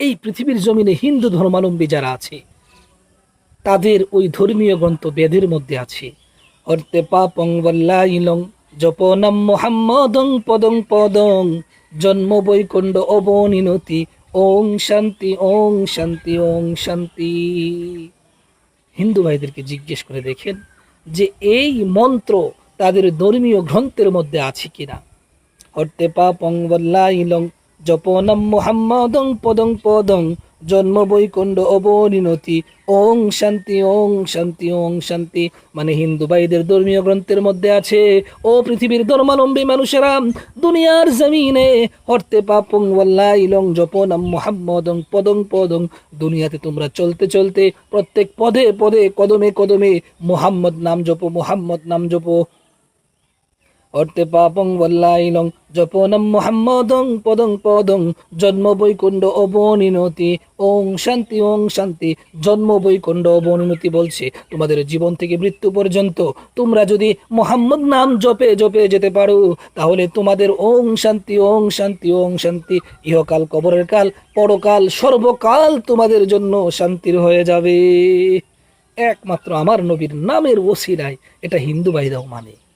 এই পৃথিবীর জমিনে হিন্দু ধর্মাবলম্বী যারা আছে, তাদের ওই ধর্মীয় গ্রন্থ বেদের মধ্যে আছে। অর্তে পাপং বল্লাইলং, জপনাম মোহাম্মদং পদং পদং, জন্ম বৈকুণ্ড অবনিনতি, ওং শান্তি ওং শান্তি ওং শান্তি। হিন্দু ভাইদেরকে জিজ্ঞেস করে দেখেন যে এই মন্ত্র তাদের ধর্মীয় গ্রন্থের মধ্যে আছে কিনা। হর্তে পাপং বল্লাইলং জপনম মোহাম্মদং পদং পদং, জন্ম বৈকুণ্ড অবনিনতি। ওং শান্তি ওং শান্তি ওং শান্তি। মানে হিন্দু ভাইদের ধর্মীয় গ্রন্থের মধ্যে আছে, ও পৃথিবীর ধর্মালম্বী মানুষেরা, দুনিয়ার জমিনে হর্তে পাপং ওয়াল্লাইলং জপনম মোহাম্মদং পদং পদং। দুনিয়াতে তোমরা চলতে চলতে প্রত্যেক পদে পদে, কদমে কদমে মোহাম্মদ নাম জপো, মোহাম্মদ নাম জপো। অর্তে পাপং বল্লাইলং জপনম মোহাম্মদং, পদং পদং, জন্ম বৈকুণ্ড অবনিনতি ওং শান্তি ওং শান্তি, জন্ম বৈকুণ্ড অবনিনতি বলছে। তোমাদের জীবন থেকে মৃত্যু পর্যন্ত তোমরা যদি মোহাম্মদ নাম জপে জপে যেতে পারো, তাহলে তোমাদের ওং শান্তি ওং শান্তি ওং শান্তি, ইহকাল কবরের কাল, পরকাল, সর্বকাল তোমাদের জন্য শান্তির হয়ে যাবে। একমাত্র আমার নবীর নামের ওসিলায়, এটা হিন্দু ভাইরাও মানে।